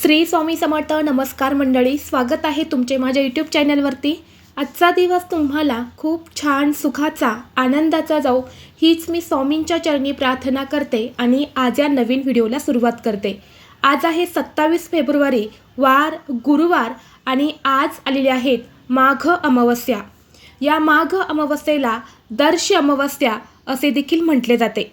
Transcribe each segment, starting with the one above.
श्री स्वामी समर्थ नमस्कार मंडळी स्वागत आहे तुमचे माझ्या यूट्यूब चॅनलवरती आजचा दिवस तुम्हाला खूप छान सुखाचा आनंदाचा जाऊ हीच मी स्वामींच्या चरणी प्रार्थना करते आणि आज या नवीन व्हिडिओला सुरुवात करते. आज आहे सत्तावीस फेब्रुवारी वार गुरुवार आणि आज आलेले आहेत माघ अमावस्या. या माघ अमावस्येला दर्श अमावस्या असे देखील म्हटले जाते.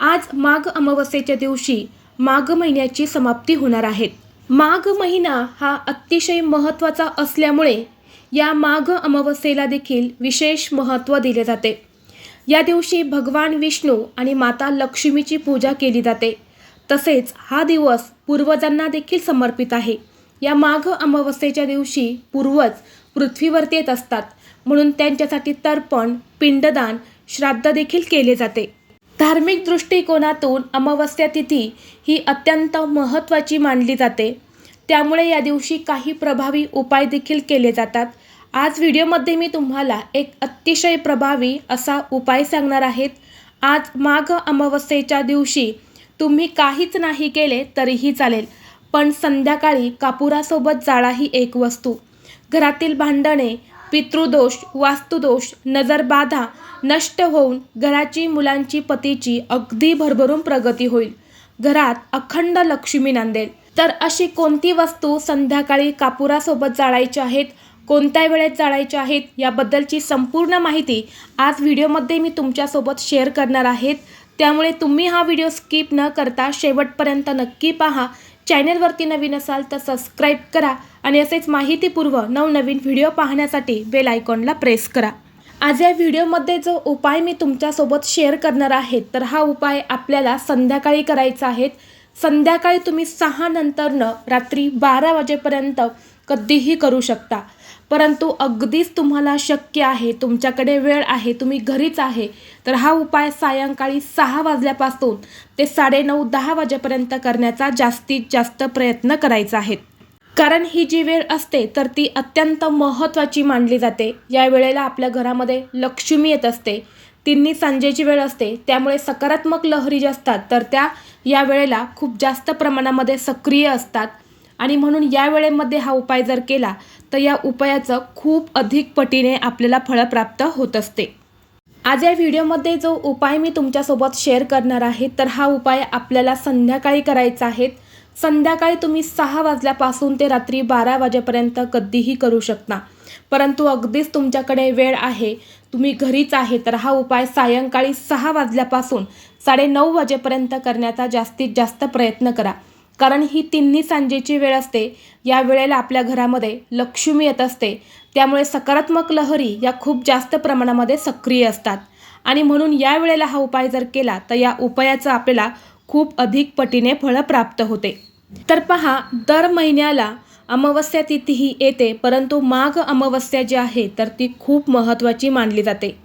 आज माघ अमावस्येच्या दिवशी माघ महिन्याची समाप्ती होणार आहेत माघ महिना हा अतिशय महत्त्वाचा असल्यामुळे या माघ अमावस्येला देखील विशेष महत्त्व दिले जाते. या दिवशी भगवान विष्णू आणि माता लक्ष्मीची पूजा केली जाते. तसेच हा दिवस पूर्वजांना देखील समर्पित आहे. या माघ अमावस्येच्या दिवशी पूर्वज पृथ्वीवरती येत असतात. म्हणून त्यांच्यासाठी तर्पण पिंडदान श्राद्ध देखील केले जाते. धार्मिक दृष्टिकोनातून अमावस्या तिथी ही अत्यंत महत्त्वाची मानली जाते. त्यामुळे या दिवशी काही प्रभावी उपाय देखील केले जातात. आज व्हिडिओमध्ये मी तुम्हाला एक अतिशय प्रभावी असा उपाय सांगणार आहेत. आज माघ अमावस्येच्या दिवशी तुम्ही काहीच नाही केले तरीही चालेल पण संध्याकाळी कापुरासोबत जाळा ही एक वस्तू. घरातील भांडणे पितृदोष वास्तुदोष नजरबाधा नष्ट होऊन घराची मुलांची पतीची अगदी भरभरून प्रगती होईल. घरात अखंड लक्ष्मी नांदेल. तर अशी कोणती वस्तू संध्याकाळी कापुरासोबत जाळायची आहेत? कोणत्या वेळेत जाळायचे आहेत? याबद्दलची संपूर्ण माहिती आज व्हिडिओमध्ये मी तुमच्यासोबत शेअर करणार आहेत. त्यामुळे तुम्ही हा व्हिडिओ स्किप न करता शेवटपर्यंत नक्की पहा. चॅनेलवरती नवीन असाल तर सबस्क्राईब करा आणि असेच माहितीपूर्व नवनवीन व्हिडिओ पाहण्यासाठी बेल आयकॉनला प्रेस करा. आज या व्हिडिओमध्ये जो उपाय मी तुमच्यासोबत शेअर करणार आहे तर हा उपाय आपल्याला संध्याकाळी करायचा आहे. संध्याकाळी तुम्ही सहा नंतरनं रात्री बारा वाजेपर्यंत कधीही करू शकता. परंतु अगदीच तुम्हाला शक्य आहे तुमच्याकडे वेळ आहे तुम्ही घरीच आहे तर हा उपाय सायंकाळी सहा वाजल्यापासून ते साडेनऊ दहा वाजेपर्यंत करण्याचा जास्तीत जास्त प्रयत्न करायचा आहे. कारण ही जी वेळ असते तर ती अत्यंत महत्त्वाची मानली जाते. या वेळेला आपल्या घरामध्ये लक्ष्मी येत असते. तिन्ही सांजेची वेळ असते. त्यामुळे सकारात्मक लहरी ज्या असतात तर त्या या वेळेला खूप जास्त प्रमाणामध्ये सक्रिय असतात. आणि म्हणून या वेळेमध्ये हा उपाय जर केला तर या उपायाचं खूप अधिक पटीने आपल्याला फळं प्राप्त होत असते. आज या व्हिडिओमध्ये जो उपाय मी तुमच्यासोबत शेअर करणार आहे तर हा उपाय आपल्याला संध्याकाळी करायचा आहे. संध्याकाळी तुम्ही सहा वाजल्यापासून ते रात्री बारा वाजेपर्यंत कधीही करू शकता. परंतु अगदीच तुमच्याकडे वेळ आहे तुम्ही घरीच आहे तर हा उपाय सायंकाळी सहा वाजल्यापासून साडेनऊ वाजेपर्यंत करण्याचा जास्तीत जास्त प्रयत्न करा. कारण ही तिन्ही सांजेची वेळ असते. या वेळेला आपल्या घरामध्ये लक्ष्मी येत असते. त्यामुळे सकारात्मक लहरी या खूप जास्त प्रमाणामध्ये सक्रिय असतात. आणि म्हणून या वेळेला हा उपाय जर केला तर या उपायाचं आपल्याला खूप अधिक पटीने फळं प्राप्त होते. तर पहा दर महिन्याला अमावस्या तिथी ही येते परंतु माघ अमावस्या जी आहे तर ती खूप महत्त्वाची मानली जाते.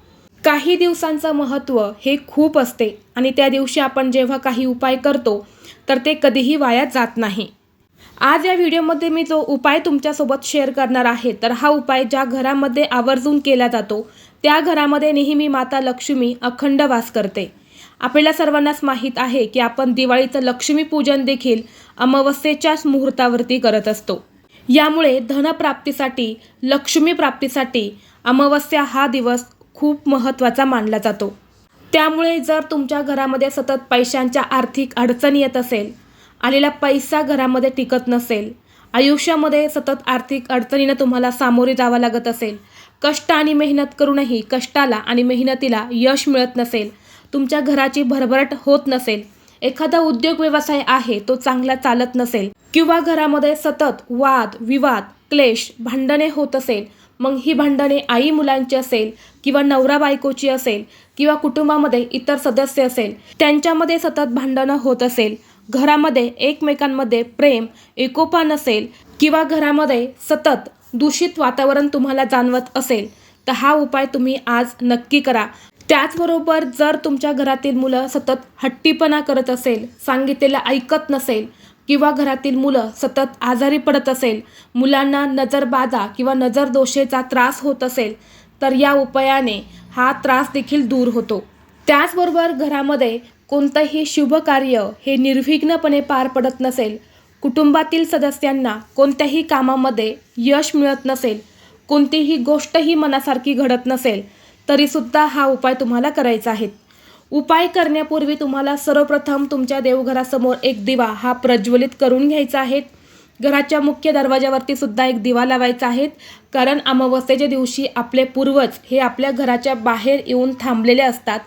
काही दिवसांचं महत्त्व हे खूप असते आणि त्या दिवशी आपण जेव्हा काही उपाय करतो तर ते कधीही वाया जात नाही. आज या व्हिडिओमध्ये मी जो उपाय तुमच्यासोबत शेअर करणार आहे तर हा उपाय ज्या घरामध्ये आवर्जून केला जातो त्या घरामध्ये नेहमी माता लक्ष्मी अखंड वास करते. आपल्याला सर्वांनाच माहीत आहे की आपण दिवाळीचं लक्ष्मीपूजन देखील अमावस्येच्याच मुहूर्तावरती करत असतो. यामुळे धनप्राप्तीसाठी लक्ष्मी प्राप्तीसाठी अमावस्या हा दिवस खूप महत्त्वाचा मानला जातो. त्यामुळे जर तुमच्या घरामध्ये सतत पैशांच्या आर्थिक अडचणी येत असेल आलेला पैसा घरामध्ये टिकत नसेल आयुष्यामध्ये सतत आर्थिक अडचणीनं तुम्हाला सामोरे जावं लागत असेल कष्ट आणि मेहनत करूनही कष्टाला आणि मेहनतीला यश मिळत नसेल तुमच्या घराची भरभराट होत नसेल एखादा उद्योग व्यवसाय आहे तो चांगला चालत नसेल किंवा घरामध्ये सतत वाद विवाद क्लेश भांडणे होत असेल मग ही भांडणे आई मुलांची असेल किंवा नवरा बायकोची असेल किंवा कुटुंबामध्ये इतर सदस्य असेल त्यांच्यामध्ये सतत भांडणं होत असेल घरामध्ये एकमेकांमध्ये प्रेम एकोपा नसेल किंवा घरामध्ये सतत दूषित वातावरण तुम्हाला जाणवत असेल तर हा उपाय तुम्ही आज नक्की करा. त्याचबरोबर जर तुमच्या घरातील मुलं सतत हट्टीपणा करत असेल सांगितलेलं ऐकत नसेल किंवा घरातील मुलं सतत आजारी पडत असेल मुलांना नजरबाधा किंवा नजर दोषेचा त्रास होत असेल तर या उपायाने हा त्रास देखील दूर होतो. त्याचबरोबर घरामध्ये कोणतंही शुभ कार्य हे निर्विघ्नपणे पार पडत नसेल कुटुंबातील सदस्यांना कोणत्याही कामामध्ये यश मिळत नसेल कोणतीही गोष्टही मनासारखी घडत नसेल तरीसुद्धा हा उपाय तुम्हाला करायचा आहे. उपाय करण्यापूर्वी तुम्हाला सर्वप्रथम तुमच्या देवघरासमोर एक दिवा हा प्रज्वलित करून घ्यायचा आहे. घराच्या मुख्य दरवाजावरती सुद्धा एक दिवा लावायचा आहे. कारण अमावस्येच्या दिवशी आपले पूर्वज हे आपल्या घराच्या बाहेर येऊन थांबलेले असतात.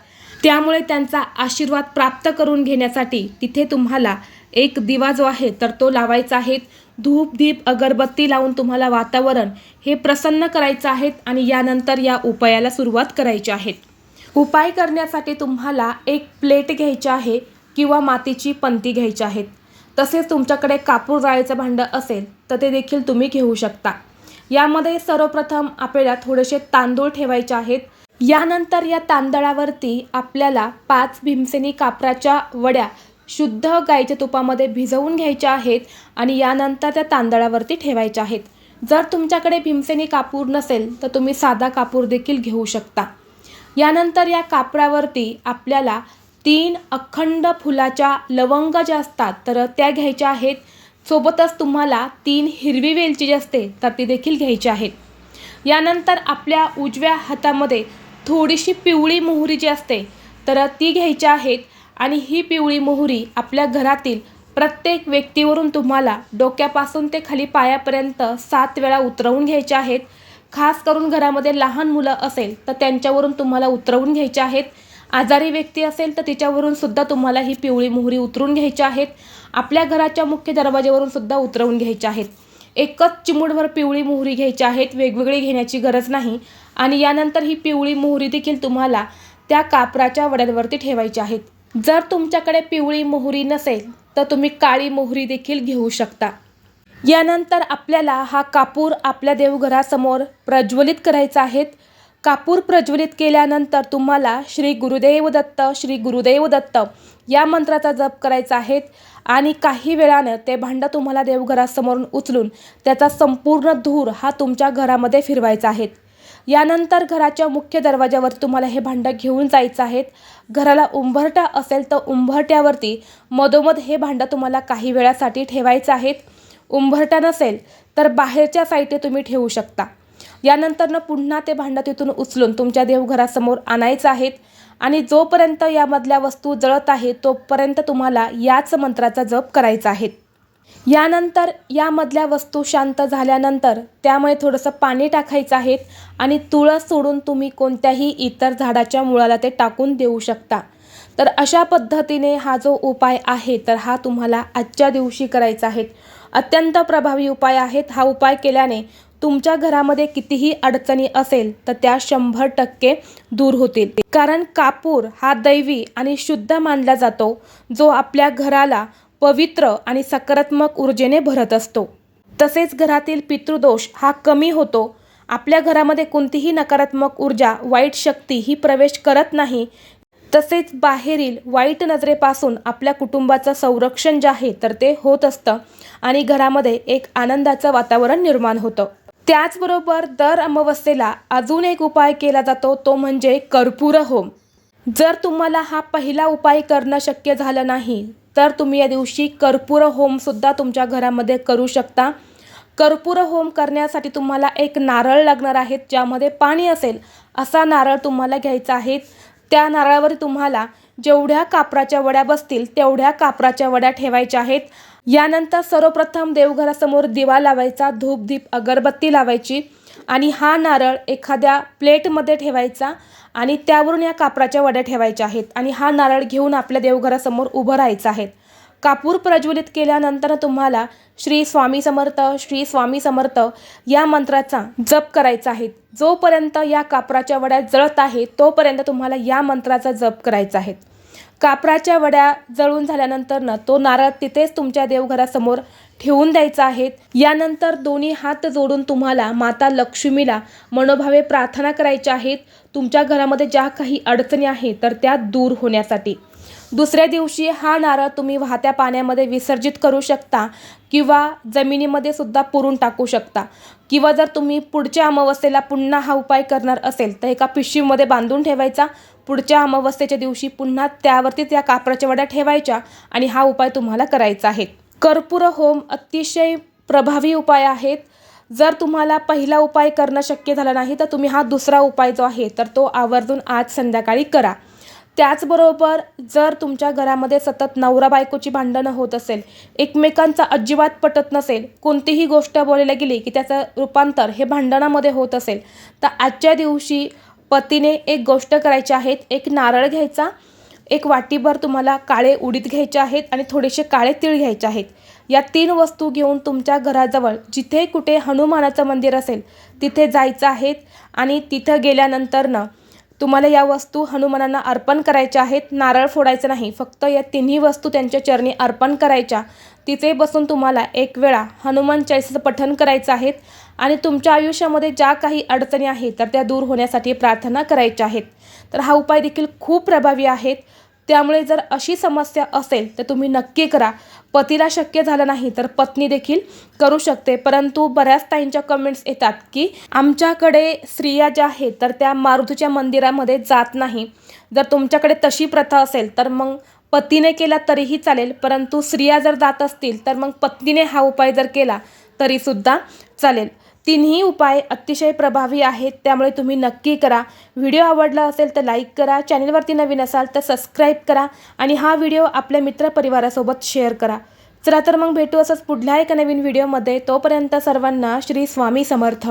त्यामुळे त्यांचा आशीर्वाद प्राप्त करून घेण्यासाठी तिथे तुम्हाला एक दिवा जो आहे तर तो लावायचा आहे. धूप दीप अगरबत्ती लावून तुम्हाला वातावरण हे प्रसन्न करायचं आहे आणि यानंतर या उपायाला सुरुवात करायची आहे. उपाय करण्यासाठी तुम्हाला एक प्लेट घ्यायची आहे किंवा मातीची पंती घ्यायची आहेत. तसेच तुमच्याकडे कापूर जाळीचं भांडं असेल तर ते देखील तुम्ही घेऊ शकता. यामध्ये सर्वप्रथम आपल्याला थोडेसे तांदूळ ठेवायचे आहेत. यानंतर या तांदळावरती आपल्याला पाच भीमसेनी कापराच्या वड्या शुद्ध गाईच्या तुपामध्ये भिजवून घ्यायच्या आहेत आणि यानंतर त्या तांदळावरती ठेवायच्या आहेत. जर तुमच्याकडे भीमसेनी कापूर नसेल तर तुम्ही साधा कापूर देखील घेऊ शकता. यानंतर या कापडावरती आपल्याला तीन अखंड फुलाच्या लवंग ज्या असतात तर त्या घ्यायच्या आहेत. सोबतच तुम्हाला तीन हिरवी वेलची जी असते तर ती देखील घ्यायची आहेत. यानंतर आपल्या उजव्या हातामध्ये थोडीशी पिवळी मोहरी जी असते तर ती घ्यायची आहेत. आणि ही पिवळी मोहरी आपल्या घरातील प्रत्येक व्यक्तीवरून तुम्हाला डोक्यापासून ते खाली पायापर्यंत सात वेळा उतरवून घ्यायच्या आहेत. खास करून घरामध्ये लहान मुलं असेल तर त्यांच्यावरून तुम्हाला उतरवून घ्यायच्या आहेत. आजारी व्यक्ती असेल तर तिच्यावरून सुद्धा तुम्हाला ही पिवळी मोहरी उतरून घ्यायची आहेत. आपल्या घराच्या मुख्य दरवाज्यावरून सुद्धा उतरवून घ्यायच्या आहेत. एकच चिमूटभर पिवळी मोहरी घ्यायची आहेत वेगवेगळी घेण्याची गरज नाही. आणि यानंतर ही पिवळी मोहरी देखील तुम्हाला त्या कापराच्या वड्यांवरती ठेवायची आहेत. जर तुमच्याकडे पिवळी मोहरी नसेल तर तुम्ही काळी मोहरी देखील घेऊ शकता. यानंतर आपल्याला हा कापूर आपल्या देवघरासमोर प्रज्वलित करायचा आहेत कापूर प्रज्वलित केल्यानंतर तुम्हाला श्री गुरुदेव दत्त श्री गुरुदेव दत्त या मंत्राचा जप करायचा आहे आणि काही वेळानं ते भांडं तुम्हाला देवघरासमोरून उचलून त्याचा संपूर्ण धूर हा तुमच्या घरामध्ये फिरवायचा आहे. यानंतर घराच्या मुख्य दरवाज्यावर तुम्हाला हे भांडं घेऊन जायचं आहेत घराला उंबरटा असेल तर उंबरट्यावरती मधोमध हे भांडं तुम्हाला काही वेळासाठी ठेवायचं आहेत उंबरटा नसेल तर बाहेरच्या साईडने तुम्ही ठेवू शकता. यानंतरनं पुन्हा ते भांडं तिथून उचलून तुमच्या देवघरासमोर आणायचं आहेत आणि जोपर्यंत यामधल्या वस्तू जळत आहे तोपर्यंत तुम्हाला याच मंत्राचा जप करायचा आहे. यानंतर यामधल्या वस्तू शांत झाल्यानंतर त्यामुळे थोडंसं पाणी टाकायचं आहे आणि तुळस सोडून तुम्ही कोणत्याही इतर झाडाच्या मुळाला ते टाकून देऊ शकता. तर अशा पद्धतीने हा जो उपाय आहे तर हा तुम्हाला आजच्या दिवशी करायचा आहे. अत्यंत प्रभावी उपाय आहेत. हा उपाय केल्याने तुमच्या घरामध्ये कितीही अडचणी असेल तर त्या शंभर टक्के दूर होतील. कारण कापूर हा दैवी आणि शुद्ध मानला जातो जो आपल्या घराला पवित्र आणि सकारात्मक ऊर्जेने भरत असतो. तसेच घरातील पितृदोष हा कमी होतो. आपल्या घरामध्ये कोणतीही नकारात्मक ऊर्जा वाईट शक्ती ही प्रवेश करत नाही. तसेच बाहेरील वाईट नजरेपासून आपल्या कुटुंबाचं संरक्षण जे आहे तर ते होत असतं आणि घरामध्ये एक आनंदाचं वातावरण निर्माण होतं. त्याचबरोबर दर अमावस्येला अजून एक उपाय केला जातो तो म्हणजे कर्पूर होम. जर तुम्हाला हा पहिला उपाय करणं शक्य झालं नाही तर तुम्ही या दिवशी कर्पूर होमसुद्धा तुमच्या घरामध्ये करू शकता. कर्पूर होम करण्यासाठी तुम्हाला एक नारळ लागणार आहे ज्यामध्ये पाणी असेल असा नारळ तुम्हाला घ्यायचा आहे. त्या नारळावर तुम्हाला जेवढ्या कापराच्या वड्या बसतील तेवढ्या कापराच्या वड्या ठेवायच्या आहेत. यानंतर सर्वप्रथम देवघरासमोर दिवा लावायचा धूप दीप अगरबत्ती लावायची आणि हा नारळ एखाद्या प्लेटमध्ये ठेवायचा आणि त्यावरून या कापराच्या वड्या ठेवायच्या आहेत आणि हा नारळ घेऊन आपल्या देवघरासमोर उभं राहायचं आहे. कापूर प्रज्वलित केल्यानंतर तुम्हाला श्री स्वामी समर्थ श्री स्वामी समर्थ या मंत्राचा जप करायचा आहे. जोपर्यंत या कापराच्या वड्या जळत आहे तोपर्यंत तुम्हाला या मंत्राचा जप करायचा आहे. कापराच्या वड्या जळून झाल्यानंतरनं तो नारळ तिथेच तुमच्या देवघरासमोर ठेवून द्यायचा आहे. यानंतर दोन्ही हात जोडून तुम्हाला माता लक्ष्मीला मनोभावे प्रार्थना करायच्या आहेत. तुमच्या घरामध्ये ज्या काही अडचणी आहेत तर त्या दूर होण्यासाठी. दुसऱ्या दिवशी हा नारळ तुम्ही वाहत्या पाण्यामध्ये विसर्जित करू शकता किंवा जमिनीमध्ये सुद्धा पुरून टाकू शकता. किंवा जर तुम्ही पुढच्या अमावस्येला पुन्हा हा उपाय करणार असेल तर एका पिशवीमध्ये बांधून ठेवायचा. पुढच्या अमावस्येच्या दिवशी पुन्हा त्यावरती त्या कापराच्या वड्या ठेवायच्या आणि हा उपाय तुम्हाला करायचा आहे. कर्पूर होम अतिशय प्रभावी उपाय आहेत. जर तुम्हाला पहिला उपाय करणं शक्य झालं नाही तर तुम्ही हा दुसरा उपाय जो आहे तर तो आवर्जून आज संध्याकाळी करा. त्याचबरोबर जर तुमच्या घरामध्ये सतत नवरा बायकोची भांडणं होत असेल एकमेकांचा अजिबात पटत नसेल कोणतीही गोष्ट बोलायला गेली की त्याचं रूपांतर हे भांडणामध्ये होत असेल तर आजच्या दिवशी पतीने एक गोष्ट करायची आहेत एक नारळ घ्यायचा एक वाटीभर तुम्हाला काळे उडीद घ्यायचे आहेत आणि थोडेसे काळे तीळ घ्यायचे आहेत. या तीन वस्तू घेऊन तुमच्या घराजवळ जिथे कुठे हनुमानाचं मंदिर असेल तिथे जायचं आहेत आणि तिथं गेल्यानंतरनं तुम्हाला या वस्तू हनुमानांना अर्पण करायच्या आहेत. नारळ फोडायचं नाही. फक्त या तिन्ही वस्तू त्यांच्या चरणी अर्पण करायच्या. तिथे बसून तुम्हाला एक वेळा हनुमान चाळीसाचं पठण करायचं आहेत. आणि तुमच्या आयुष्यामध्ये ज्या काही अडचणी आहेत तर त्या दूर होण्यासाठी प्रार्थना करायच्या आहेत. तर हा उपाय देखील खूप प्रभावी आहेत. त्यामुळे जर अशी समस्या असेल तर तुम्ही नक्की करा. पतीला शक्य झालं नाही तर पत्नी देखील करू शकते. परंतु बऱ्याच ताईंच्या कमेंट्स येतात की आमच्याकडे स्त्रिया ज्या आहेत तर त्या मारुतीच्या मंदिरामध्ये जात नाही. जर तुमच्याकडे तशी प्रथा असेल तर मग पतीने केला तरीही चालेल. परंतु स्त्रिया जर जात असतील तर मग पत्नीने हा उपाय जर केला तरीसुद्धा चालेल. तिन्ही उपाय अतिशय प्रभावी आहेत त्यामुळे तुम्ही नक्की करा. व्हिडिओ आवडला असेल तर लाईक करा चॅनलवरती नवीन असाल तर सबस्क्राईब करा आणि हा व्हिडिओ आपल्या मित्रपरिवारासोबत शेअर करा. चला तर मग भेटू असंच पुढल्या एका नवीन व्हिडिओमध्ये. तोपर्यंत सर्वांना श्री स्वामी समर्थ.